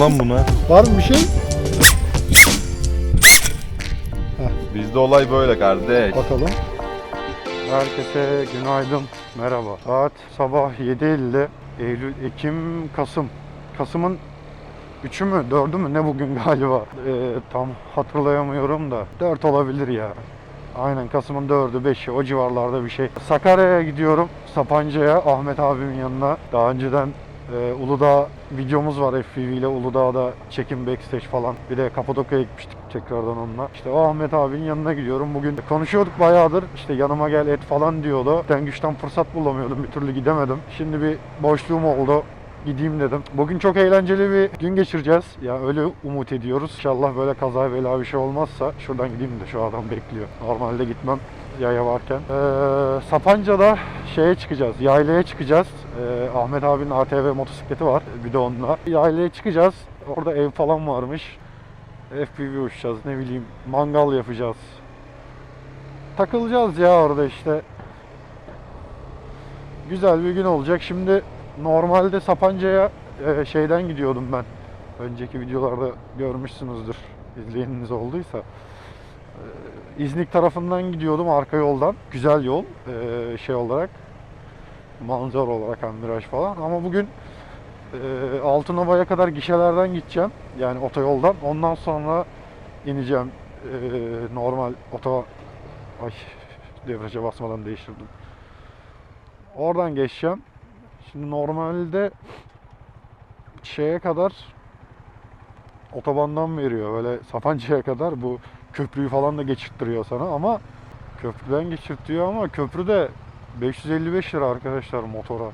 Var mı bir şey? Bizde olay böyle kardeş. Bakalım. Herkese günaydın, merhaba. Saat sabah 7.50, Eylül, Ekim, Kasım. Kasım'ın 3'ü mü, 4'ü mü ne bugün galiba? Ee, tam hatırlayamıyorum da. 4 olabilir ya. Aynen Kasım'ın 4'ü 5'i o civarlarda bir şey. Sakarya'ya gidiyorum. Sapanca'ya Ahmet abimin yanına. Daha önceden e, Uludağ videomuz var FPV ile Uludağ'da çekim backstage falan. Bir de Kapadokya'ya gitmiştik tekrardan onunla. İşte o Ahmet abinin yanına gidiyorum. Bugün konuşuyorduk bayağıdır. İşte yanıma gel et falan diyordu. Ben güçten fırsat bulamıyordum. Bir türlü gidemedim. Şimdi bir boşluğum oldu gideyim dedim. Bugün çok eğlenceli bir gün geçireceğiz. Ya öyle umut ediyoruz. İnşallah böyle kaza bela bir şey olmazsa şuradan gideyim de şu adam bekliyor. Normalde gitmem yaya varken. Ee, Sapanca'da şeye çıkacağız. Yaylaya çıkacağız. Ee, Ahmet abinin ATV motosikleti var. Bir de onunla. Yaylaya çıkacağız. Orada ev falan varmış. FPV uçacağız. Ne bileyim mangal yapacağız. Takılacağız ya orada işte. Güzel bir gün olacak. Şimdi normalde Sapanca'ya e, şeyden gidiyordum ben. Önceki videolarda görmüşsünüzdür. İzleyeniniz olduysa. E, İznik tarafından gidiyordum arka yoldan. Güzel yol e, şey olarak. Manzara olarak hem viraj falan. Ama bugün e, Altınova'ya kadar gişelerden gideceğim. Yani otoyoldan. Ondan sonra ineceğim. E, normal oto... Ay debriyaja basmadan değiştirdim. Oradan geçeceğim. Şimdi normalde şeye kadar otobandan veriyor böyle Sapanca'ya kadar bu köprüyü falan da geçirttiriyor sana ama köprüden geçirtiyor ama köprü de 555 lira arkadaşlar motora.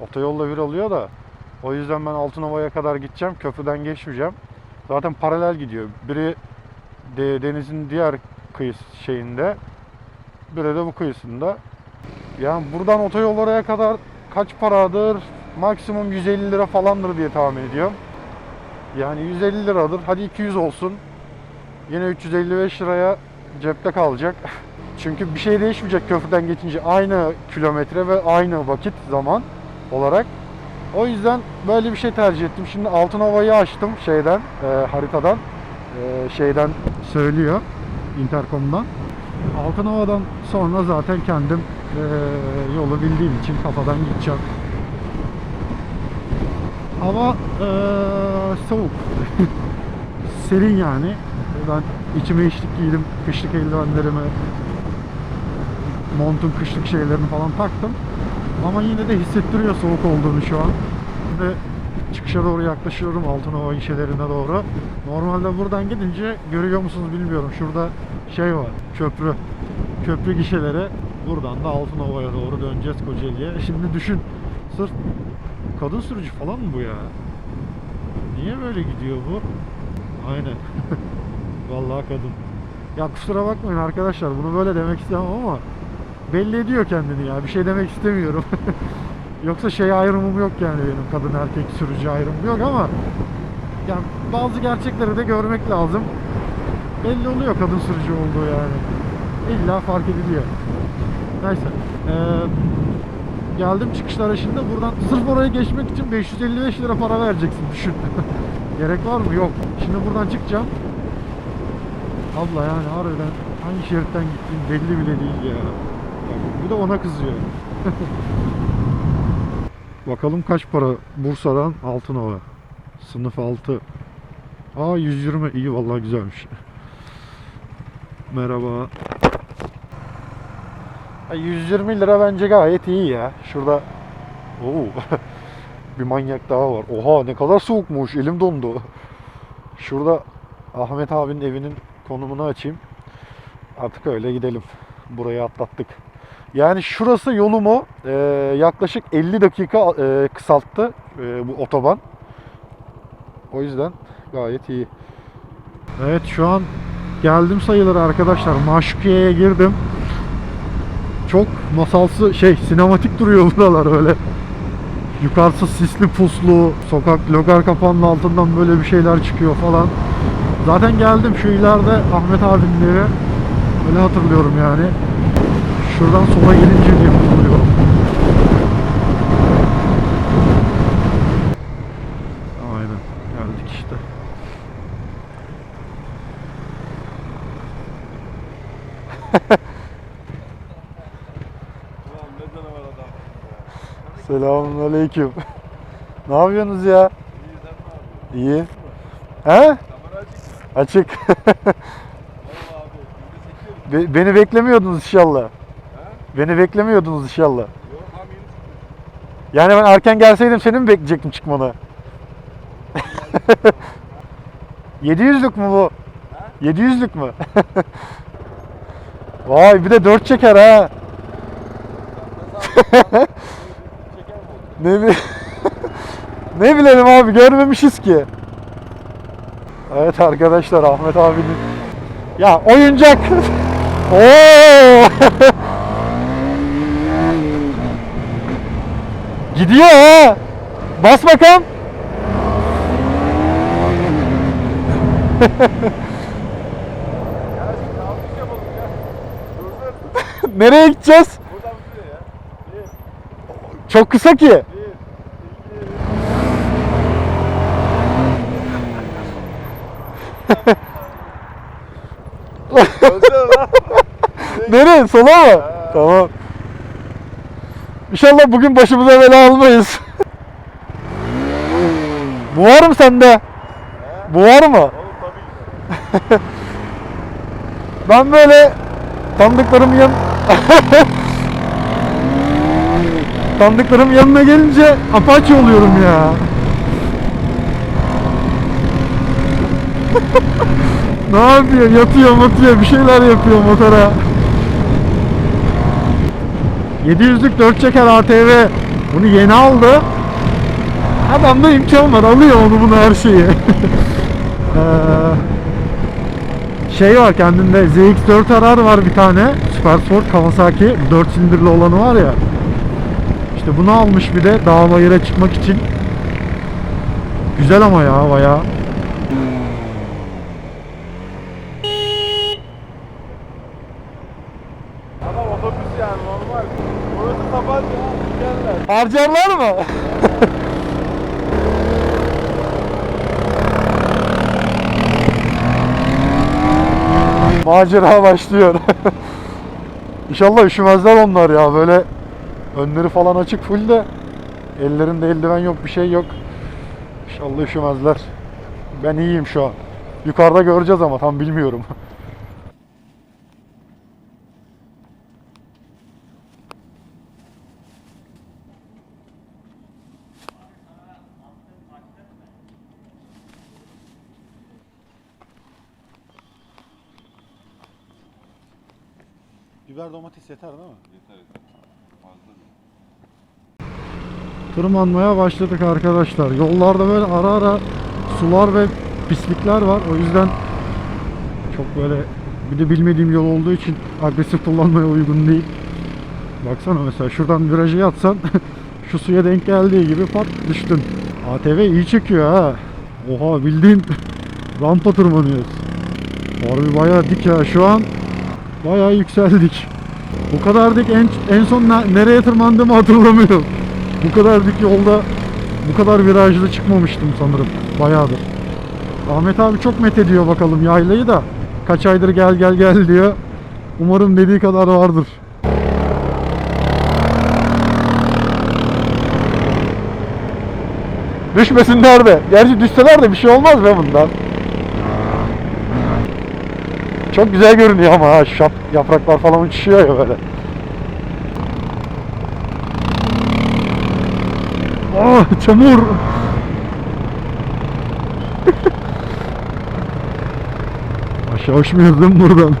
Otoyolla bir alıyor da o yüzden ben Altınova'ya kadar gideceğim köprüden geçmeyeceğim. Zaten paralel gidiyor. Biri de, denizin diğer kıyısı şeyinde biri de bu kıyısında. Yani buradan otoyol oraya kadar kaç paradır? Maksimum 150 lira falandır diye tahmin ediyorum. Yani 150 liradır. Hadi 200 olsun. Yine 355 liraya cepte kalacak. Çünkü bir şey değişmeyecek köprüden geçince. Aynı kilometre ve aynı vakit zaman olarak. O yüzden böyle bir şey tercih ettim. Şimdi Altınova'yı açtım şeyden, e, haritadan. E, şeyden söylüyor. Intercom'dan. Altınova'dan sonra zaten kendim e, yolu bildiğim için kafadan gideceğim. Hava e, soğuk. Serin yani. Ben içime içlik giydim. Kışlık eldivenlerimi, montun kışlık şeylerini falan taktım. Ama yine de hissettiriyor soğuk olduğunu şu an. Ve çıkışa doğru yaklaşıyorum Altınova gişelerine doğru. Normalde buradan gidince görüyor musunuz bilmiyorum. Şurada şey var. Köprü. Köprü gişeleri. Buradan da Altınova'ya doğru döneceğiz Kocaeli'ye. Şimdi düşün. Sırf kadın sürücü falan mı bu ya? Niye böyle gidiyor bu? Aynen. Vallahi kadın. Ya kusura bakmayın arkadaşlar bunu böyle demek istemem ama belli ediyor kendini ya. Bir şey demek istemiyorum. Yoksa şey ayrımım yok yani benim kadın erkek sürücü ayrımım yok ama yani bazı gerçekleri de görmek lazım. Belli oluyor kadın sürücü olduğu yani. İlla fark ediliyor. Neyse. Ee, geldim çıkışlara şimdi buradan sırf oraya geçmek için 555 lira para vereceksin düşün. Gerek var mı? Yok. Şimdi buradan çıkacağım. Abla yani harbiden hangi şeritten gittiğin belli bile değil ya. Bir de ona kızıyor. Bakalım kaç para Bursa'dan Altınova. Sınıf 6. Aa 120 iyi vallahi güzelmiş. Merhaba. Ay, 120 lira bence gayet iyi ya. Şurada Oo. bir manyak daha var. Oha ne kadar soğukmuş. Elim dondu. Şurada Ahmet abinin evinin konumunu açayım. Artık öyle gidelim. Burayı atlattık. Yani şurası yolumu e, yaklaşık 50 dakika e, kısalttı e, bu otoban. O yüzden gayet iyi. Evet şu an geldim sayılır arkadaşlar. Maşukiye'ye girdim. Çok masalsı şey sinematik duruyor buralar öyle. Yukarısı sisli puslu, sokak logar kapağının altından böyle bir şeyler çıkıyor falan. Zaten geldim şu ileride Ahmet abinin evi. Öyle hatırlıyorum yani. Şuradan sola gelince bir buluyor. Aynen geldik işte. Selamun aleyküm. ne yapıyorsunuz ya? İyi. Sen. He? Açık. açık. Be beni beklemiyordunuz inşallah. Beni beklemiyordunuz inşallah. Yok. Yani ben erken gelseydim seni mi bekleyecektim çıkmanı? 700'lük mü bu? 700'lük mü? Vay bir de 4 çeker ha. Ne bi Ne bilelim abi görmemişiz ki. Evet arkadaşlar Ahmet abinin ya oyuncak. Oo! Gidiyor ha. Bas bakalım. Nereye gideceğiz? Çok kısa ki. Nereye? Sola mı? Tamam. İnşallah bugün başımıza bela almayız. Bu var mı sende? Bu var mı? Ben böyle tanıdıklarım yan tanıdıklarım yanına gelince apaçi oluyorum ya. ne yapıyor? Yatıyor, matıyor, bir şeyler yapıyor motora. 700'lük 4 çeker ATV. Bunu yeni aldı. Adamda imkan var. Alıyor onu bunu her şeyi. Eee şey var kendinde ZX4 arar var bir tane Supersport Kawasaki 4 silindirli olanı var ya işte bunu almış bir de dağ bayıra çıkmak için güzel ama ya baya Adam otobüs yani normal. Burası Sapanca. Geller. Harcarlar mı? Macera başlıyor. İnşallah üşümezler onlar ya böyle önleri falan açık full de ellerinde eldiven yok bir şey yok. İnşallah üşümezler. Ben iyiyim şu an. Yukarıda göreceğiz ama tam bilmiyorum. Domates yeter değil mi? Yeter yeter. Fazla değil. Tırmanmaya başladık arkadaşlar. Yollarda böyle ara ara sular ve pislikler var. O yüzden çok böyle bir de bilmediğim yol olduğu için agresif kullanmaya uygun değil. Baksana mesela şuradan virajı yatsan şu suya denk geldiği gibi pat düştün. ATV iyi çekiyor ha. Oha bildiğin rampa tırmanıyoruz. Harbi bayağı dik ya şu an. Bayağı yükseldik. Bu kadar dik en, en son ne- nereye tırmandığımı hatırlamıyorum. Bu kadar dik yolda bu kadar virajlı çıkmamıştım sanırım. Bayağıdır. Ahmet abi çok met ediyor bakalım yaylayı da. Kaç aydır gel gel gel diyor. Umarım dediği kadar vardır. Düşmesinler de. Gerçi düşseler de bir şey olmaz be bundan. Çok güzel görünüyor ama ha şu yap- yapraklar falan uçuşuyor ya böyle. Ah çamur. Aşağı uçmuyoruz değil mi buradan?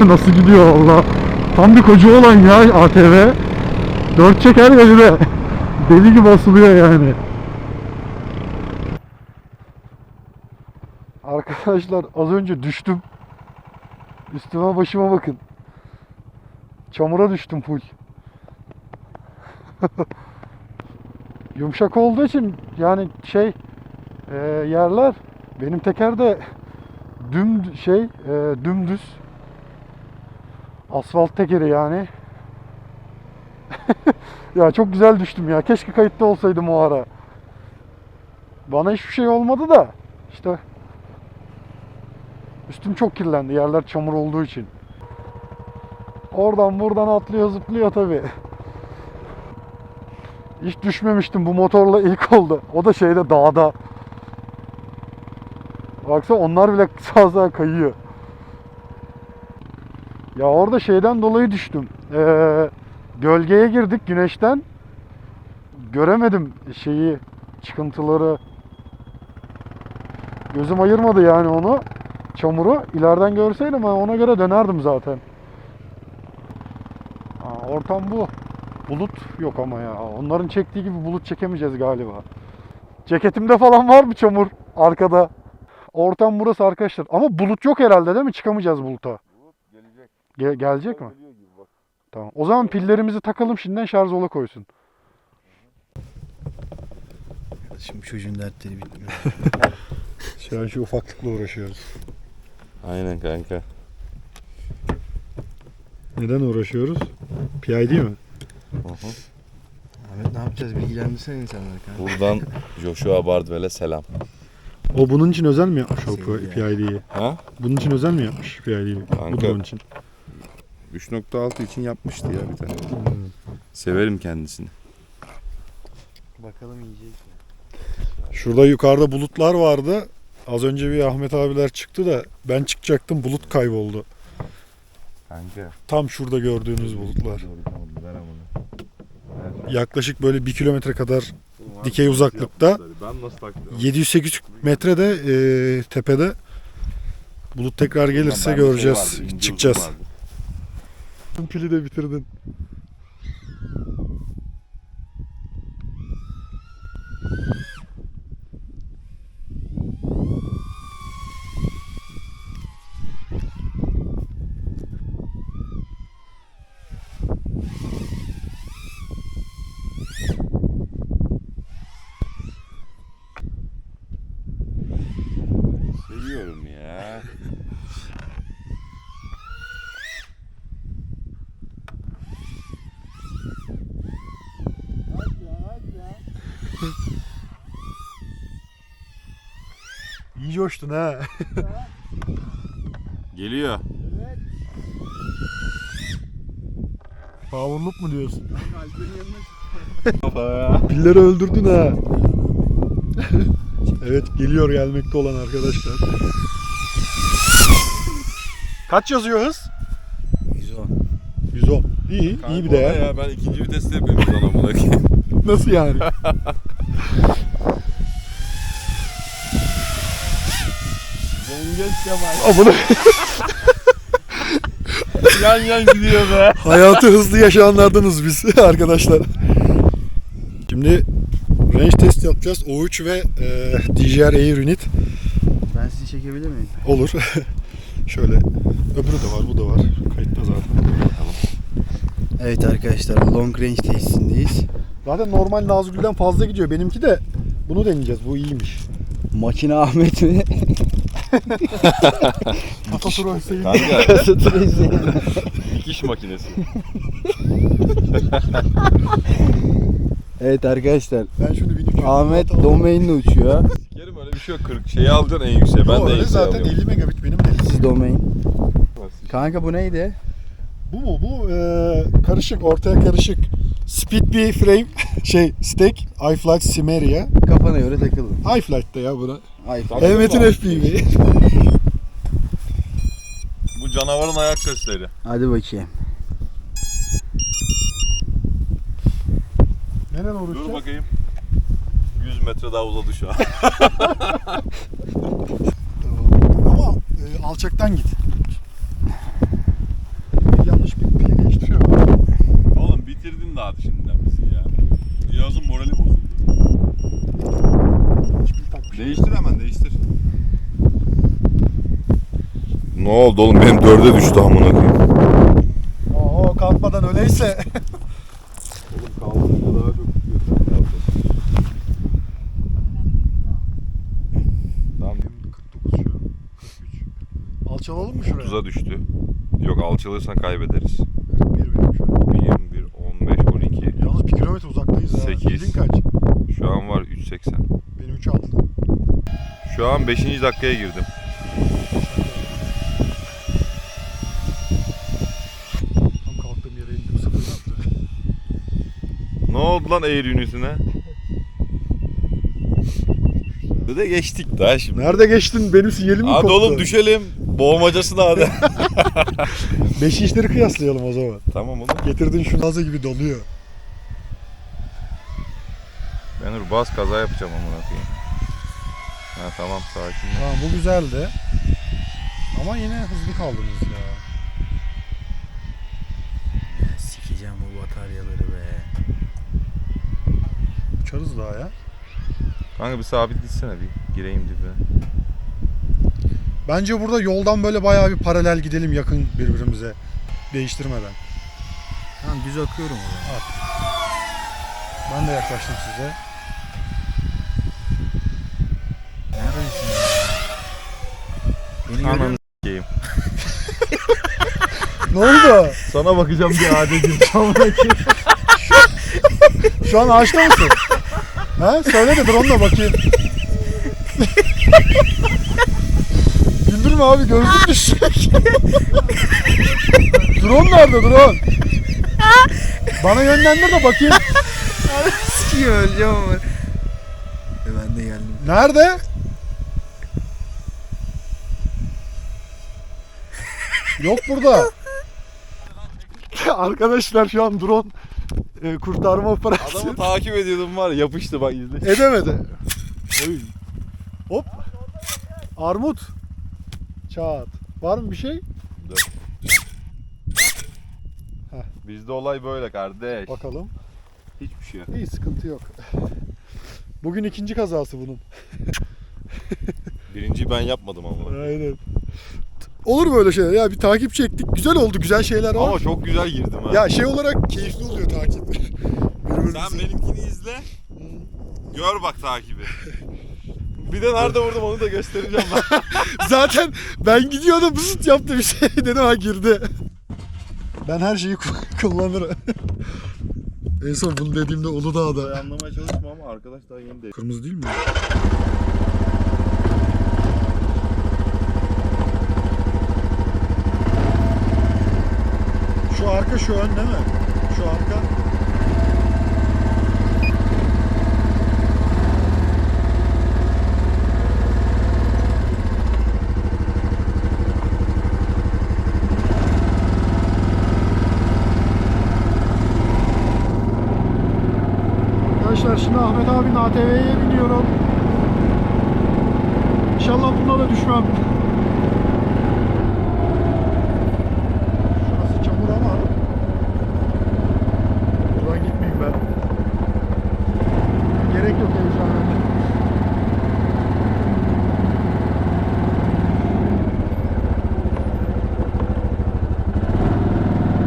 Nasıl gidiyor valla? Tam bir koca olan ya ATV. Dört çeker ya de. Deli gibi basılıyor yani. Arkadaşlar az önce düştüm. Üstüme başıma bakın. Çamura düştüm full. Yumuşak olduğu için yani şey e, yerler benim teker de düm şey e, dümdüz asfalt tekeri yani. ya çok güzel düştüm ya. Keşke kayıtta olsaydım o ara. Bana hiçbir şey olmadı da işte Üstüm çok kirlendi yerler çamur olduğu için. Oradan buradan atlıyor zıplıyor tabi. Hiç düşmemiştim bu motorla ilk oldu. O da şeyde dağda. Baksana onlar bile sağ sağa kayıyor. Ya orada şeyden dolayı düştüm. Ee, gölgeye girdik güneşten. Göremedim şeyi, çıkıntıları. Gözüm ayırmadı yani onu. Çamuru. İleriden görseydim ona göre dönerdim zaten. Aa, ortam bu. Bulut yok ama ya. Onların çektiği gibi bulut çekemeyeceğiz galiba. Ceketimde falan var mı çamur arkada? Ortam burası arkadaşlar. Ama bulut yok herhalde değil mi? Çıkamayacağız buluta. Gelecek. Ge- gelecek mi? Geliyor gibi bak. Tamam. O zaman pillerimizi takalım şimdiden şarj ola koysun. Şimdi çocuğun dertleri bitmiyor. Şu an şu ufaklıkla uğraşıyoruz. Aynen kanka. Neden uğraşıyoruz? PID mi? Ahmet ne yapacağız? Bilgilendirsene insanları kanka. Buradan Joshua Bardwell'e selam. O bunun için özel mi yapmış o Sevdi PID'yi? Ha? Bunun için özel mi yapmış PID'yi? Bu Kanka. drone için. 3.6 için yapmıştı ya bir tane. Severim kendisini. Bakalım yiyecek mi? Şurada yukarıda bulutlar vardı. Az önce bir Ahmet abiler çıktı da ben çıkacaktım bulut kayboldu. Kanka. Tam şurada gördüğünüz bulutlar. Ver amına. Yaklaşık böyle bir kilometre kadar Dikey uzaklıkta. Ben nasıl taktım? 700-800 metrede e, tepede bulut tekrar gelirse göreceğiz. Çıkacağız. Pili de bitirdin. Seviyorum ya. İyi coştun ha. Geliyor. Powerloop mu diyorsun? Pilleri öldürdün ha. evet geliyor gelmekte olan arkadaşlar. Kaç yazıyor hız? 110. 110. İyi, iyi bir değer. Ya ben ikinci viteste yapıyorum sana amına koyayım. Nasıl yani? Yengeç Kemal. Amına yan yan gidiyor be. hayatı hızlı yaşayanlardanız biz arkadaşlar. Şimdi range test yapacağız. O3 ve e, DJR Air Unit Ben sizi çekebilir miyim? olur. Şöyle öbürü de var, bu da var. Kayıtta zaten. Evet arkadaşlar long range tesisindeyiz. Zaten normal Nazgül'den fazla gidiyor. Benimki de bunu deneyeceğiz. Bu iyiymiş. Makine Ahmet mi? Atatürk Hüseyin. Kanka Kasıtlı dikiş makinesi. Evet arkadaşlar. Ben şunu bir. Ahmet domainle uçuyor. Sikerim öyle bir şey yok. 40 şeyi alacaksın en yükseğe. Ben Ben de en yükseğe zaten alıyorum. 50 megabit benim de. Siz domain. Kanka bu neydi? Bu mu? Bu e, karışık, ortaya karışık. Speed bir frame, şey stack, iFlight Simeria. Kafana göre takıldın. iFlight'ta ya buna. Ay Tabii. Mehmet'in FPV. Bu canavarın ayak sesleri. Hadi bakayım. Neler Dur uğraşacağız? bakayım. 100 metre daha uzadı şu an. Ama e, alçaktan git. Yanlış bir pil değiştiriyor. Oğlum bitirdin daha şimdiden bizi ya. Cihazın morali bozuldu. Hiç pil takmış. Değiştir. Ne oldu oğlum benim dörde düştü amına koyayım. Oo kalkmadan öyleyse. Oğlum kaldırınca daha çok tutuyor. Tamam 49 şu an. 43. Alçalalım mı şuraya? 30'a düştü. Yok alçalırsan kaybederiz. 41 benim şu an. 21, 15, 12. Yalnız 1 kilometre uzaktayız ha. Sekiz. Pilin kaç? Şu an var 3.80. Benim 3 aldı. Şu an 5. dakikaya girdim. Lan eğri yünüsüne. Bir de geçtik daha şimdi. Nerede geçtin? Benim sinyalim mi Hadi koptu? oğlum düşelim. Boğmacası da hadi. Beş işleri kıyaslayalım o zaman. tamam oğlum. Getirdin şu nazı gibi doluyor. Ben dur bas kaza yapacağım amına koyayım. Ha tamam sakin. ol. Tamam bu güzeldi. Ama yine hızlı kaldınız ya. Sikeceğim bu bataryaları. Uçarız daha ya. Kanka bir sabit gitsene bir gireyim dibe. Bence burada yoldan böyle bayağı bir paralel gidelim yakın birbirimize. Değiştirmeden. Tamam düz akıyorum o zaman. Ben de yaklaştım size. Neredesin ya? Beni görüyor Ananı s**eyim. Ne oldu? Sana bakacağım bir adecim. Şu an ağaçta mısın? ha? Söyle de drone'la bakayım. Güldürme abi gözlük düşecek. drone nerede drone? Bana yönlendir de bakayım. Sikiyor öleceğim ama. E ben de geldim. Nerede? Yok burada. Arkadaşlar şu an drone e, kurtarma operasyonu Adamı takip ediyordum var ya, yapıştı bak izle. edemedi. Oy. Hop. Armut. Çat. Var mı bir şey? Bizde olay böyle kardeş. Bakalım. Hiçbir şey yok. İyi sıkıntı yok. Bugün ikinci kazası bunun. Birinciyi ben yapmadım ama. Aynen. Olur böyle şeyler ya bir takip çektik. Güzel oldu güzel şeyler var. Ama çok güzel girdim ha. Ya şey olarak keyifli oluyor takip. Sen benimkini izle. Gör bak takibi. Bir de nerede vurdum onu da göstereceğim ben. Zaten ben gidiyordum zıt yaptı bir şey dedim ha girdi. Ben her şeyi ku- kullanırım. en son bunu dediğimde Uludağ'da. Anlamaya çalışma ama arkadaş daha yeni değil. Kırmızı değil mi? Şu arka şu ön değil mi? Şu arka. Arkadaşlar şimdi Ahmet abinin ATV'ye biniyorum. İnşallah bunda da düşmem. Şurası çamur ama buradan gitmeyeyim ben. Gerek yok heyecana.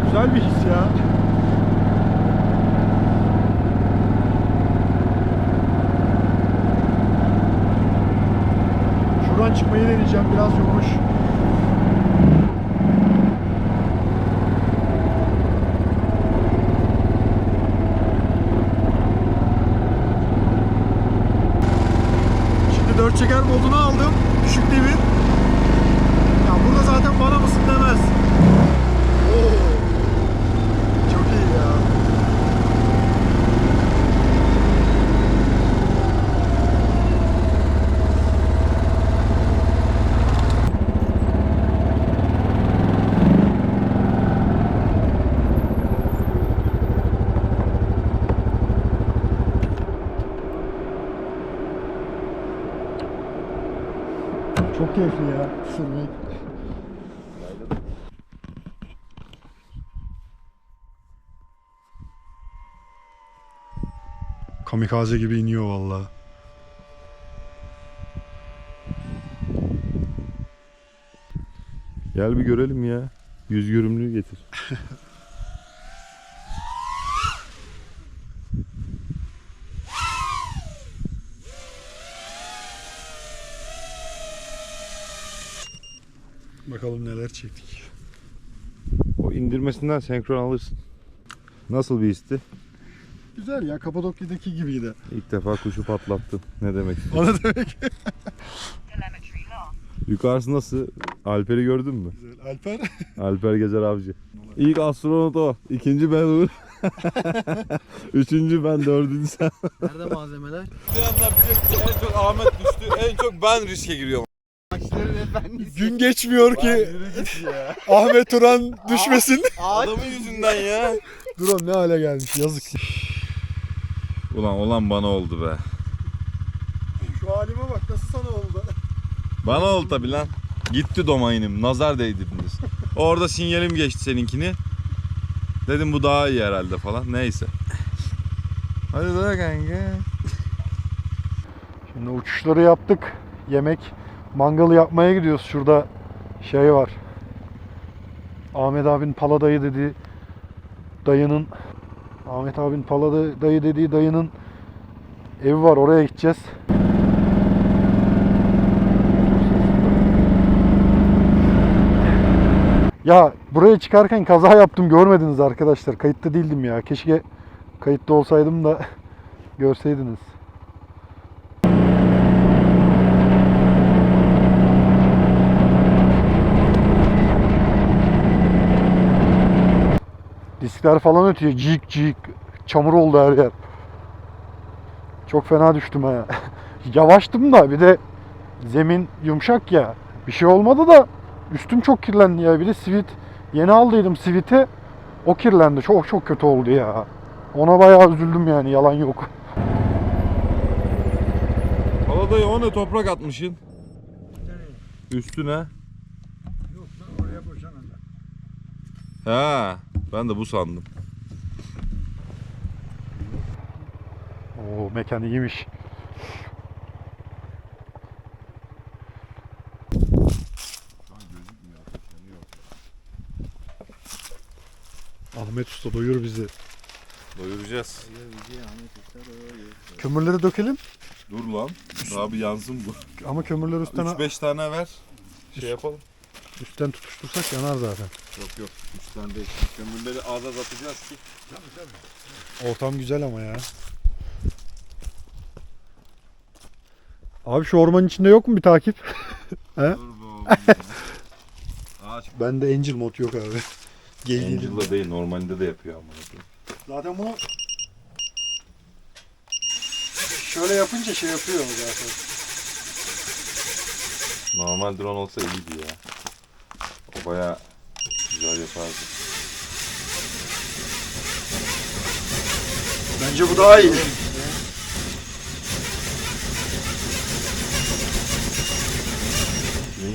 Güzel bir his ya. Şuradan çıkmayı deneyeceğim. Biraz yokuş. Şimdi dört çeker modunu aldım. Düşük devir. Ya burada zaten bana mısın demez. Oo. Çok iyi ya. Çok keyifli ya sürmek. Kamikaze gibi iniyor vallahi. Gel bir görelim ya. Yüz görümlüğü getir. Bakalım neler çektik. O indirmesinden senkron alırsın. Nasıl bir histi? Güzel ya Kapadokya'daki gibiydi. İlk defa kuşu patlattın. Ne demek? O ne demek? Yukarısı nasıl? Alper'i gördün mü? Güzel. Alper Alper Gezer Avcı. İlk astronot o. İkinci ben Uğur. Üçüncü ben, dördüncü sen. Nerede malzemeler? En çok Ahmet düştü, en çok ben riske giriyorum. Gün geçmiyor ki. Ahmet Turan düşmesin. Adamın yüzünden ya. Drone ne hale gelmiş yazık. Ulan olan bana oldu be. Şu halime bak nasıl sana oldu. Bana oldu tabi lan. Gitti domainim. Nazar değdirdiniz. Orada sinyalim geçti seninkini. Dedim bu daha iyi herhalde falan. Neyse. Hadi daha kanka. Şimdi uçuşları yaptık. Yemek, mangalı yapmaya gidiyoruz. Şurada şey var. Ahmet abinin paladayı dediği dayının Ahmet abinin paladı dayı dediği dayının evi var. Oraya gideceğiz. Ya buraya çıkarken kaza yaptım görmediniz arkadaşlar. Kayıtta değildim ya. Keşke kayıtta olsaydım da görseydiniz. Diskler falan ötüyor. Cik cik. Çamur oldu her yer. Çok fena düştüm ha. Yavaştım da bir de zemin yumuşak ya. Bir şey olmadı da üstüm çok kirlendi ya. Bir de sivit yeni aldıydım siviti. O kirlendi. Çok çok kötü oldu ya. Ona bayağı üzüldüm yani yalan yok. Paladayı o ne toprak atmışsın? Üstüne. Yok ben oraya boşanacağım. Ha, ben de bu sandım. Oo mekan iyiymiş. Ahmet Usta doyur bizi. Doyuracağız. Kömürleri dökelim Dur lan. Daha bir yansın bu. ama kömürleri üstten, 3-5 tane ver. Şey yapalım. Üstten tutuştursak yanar zaten. Yok yok. 3 tane değil. Kömürleri az az atacağız ki. Ortam güzel ama ya. Abi şu ormanın içinde yok mu bir takip? Ya. Ağaç Bende Angel mod yok abi. Angel'da değil normalde de yapıyor ama. Zaten bunu şöyle yapınca şey yapıyor zaten. Normal drone olsa iyiydi ya. O baya güzel yapardı. Bence bu daha iyi.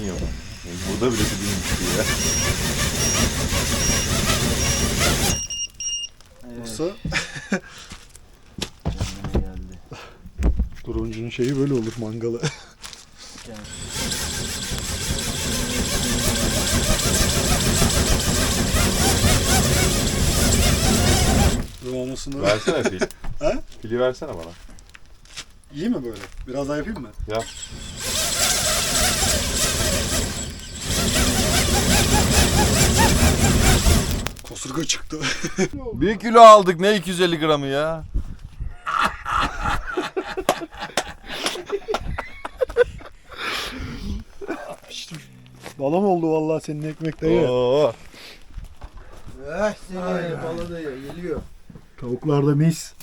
Yok? Yani burada bile bir ya. Yoksa Drone'cunun şeyi böyle olur mangalı. Anasını... Versene pil. He? Pili versene bana. İyi mi böyle? Biraz daha yapayım mı? Yap. Kosurga çıktı. Bir kilo aldık ne 250 gramı ya. Balam oldu vallahi senin ekmek dayı. Oo. Eh seni balığı geliyor. Tavuklar da mis.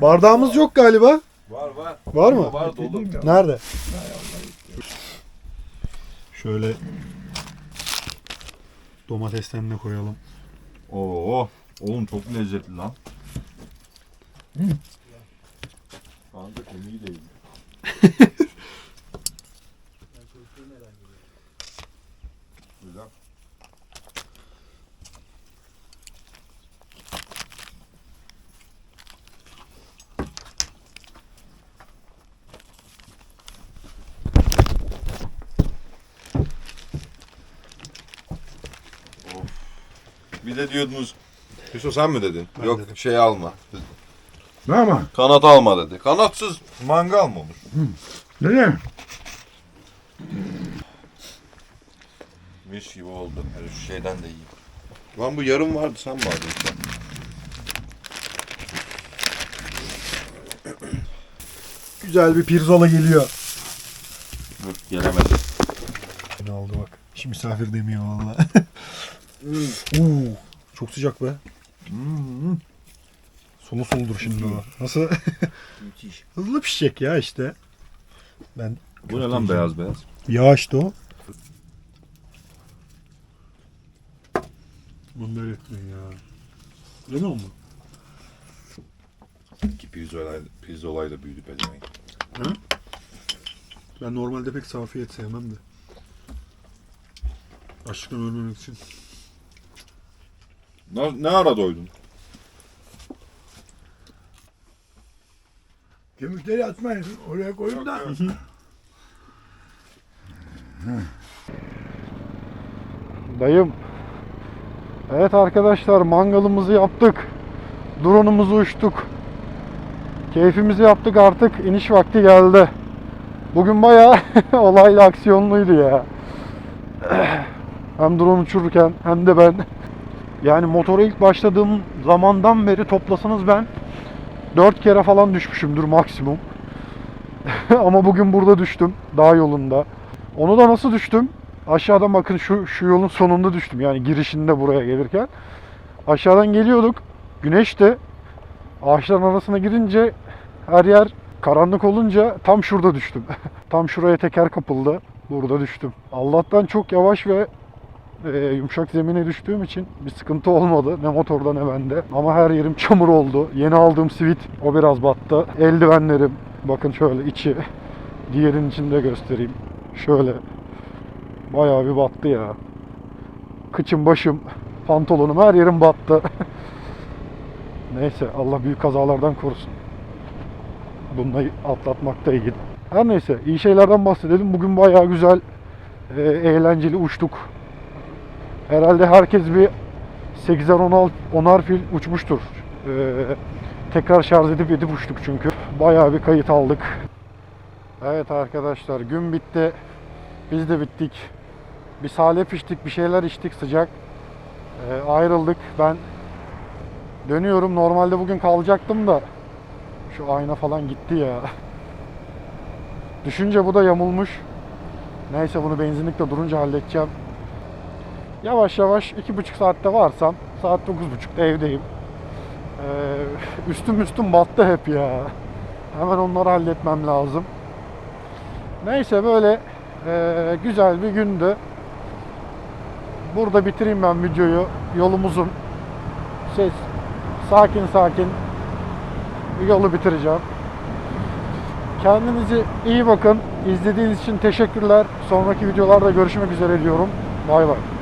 Bardağımız yok galiba. Var var. Var mı? Var dolu. Nerede? Şöyle domatesten de koyalım. Oo. Oğlum çok lezzetli lan. Kanka kemiği değil. Güzel. Bir de diyordunuz Hüso sen mi dedin? Ben Yok dedim. şey alma. Ne ama? Kanat alma dedi. Kanatsız mangal mı olur? Ne? Mis gibi oldu. Şu şeyden de iyi. Lan bu yarım vardı sen mi aldın sen? Güzel bir pirzola geliyor. Dur gelemedim. Ne oldu bak. Hiç misafir demiyor valla. Oo, çok sıcak be. Sulu suludur şimdi o. Nasıl? Müthiş. Hızlı pişecek ya işte. Ben Bu ne lan beyaz beyaz? Yağ işte o. Böyle etmeyin ya. Öyle mi? Ki pirzolay, pirzolay da büyüdü pezevenk. Ben normalde pek safiyet sevmem de. Açlıktan ölmemek için. Ne, ne ara doydun? Kemikleri atmayın. Oraya koyun da. Dayım. Evet arkadaşlar mangalımızı yaptık. Drone'umuzu uçtuk. Keyfimizi yaptık artık iniş vakti geldi. Bugün bayağı olaylı aksiyonluydu ya. Hem drone uçururken hem de ben. Yani motora ilk başladığım zamandan beri toplasanız ben 4 kere falan düşmüşümdür maksimum. Ama bugün burada düştüm. Dağ yolunda. Onu da nasıl düştüm? Aşağıdan bakın şu, şu yolun sonunda düştüm. Yani girişinde buraya gelirken. Aşağıdan geliyorduk. Güneşti. Ağaçların arasına girince her yer karanlık olunca tam şurada düştüm. tam şuraya teker kapıldı. Burada düştüm. Allah'tan çok yavaş ve e, yumuşak zemine düştüğüm için bir sıkıntı olmadı. Ne motorda ne bende. Ama her yerim çamur oldu. Yeni aldığım sivit o biraz battı. Eldivenlerim bakın şöyle içi. Diğerinin içinde göstereyim. Şöyle Bayağı bir battı ya. Kıçım, başım, pantolonum her yerim battı. neyse Allah büyük kazalardan korusun. Bununla atlatmak da iyi. Her neyse iyi şeylerden bahsedelim. Bugün bayağı güzel, e, eğlenceli uçtuk. Herhalde herkes bir 8'er 10'ar 10'ar fil uçmuştur. E, tekrar şarj edip edip uçtuk çünkü. Bayağı bir kayıt aldık. Evet arkadaşlar gün bitti. Biz de bittik. Bir salep içtik, bir şeyler içtik sıcak. Ee, ayrıldık. Ben dönüyorum. Normalde bugün kalacaktım da şu ayna falan gitti ya. Düşünce bu da yamulmuş. Neyse bunu benzinlikte durunca halledeceğim. Yavaş yavaş iki buçuk saatte varsam saat dokuz buçukta evdeyim. Ee, üstüm üstüm battı hep ya. Hemen onları halletmem lazım. Neyse böyle ee, güzel bir gündü. Burada bitireyim ben videoyu. Yolumuzun ses sakin sakin yolu bitireceğim. Kendinize iyi bakın. İzlediğiniz için teşekkürler. Sonraki videolarda görüşmek üzere diyorum. Bay bay.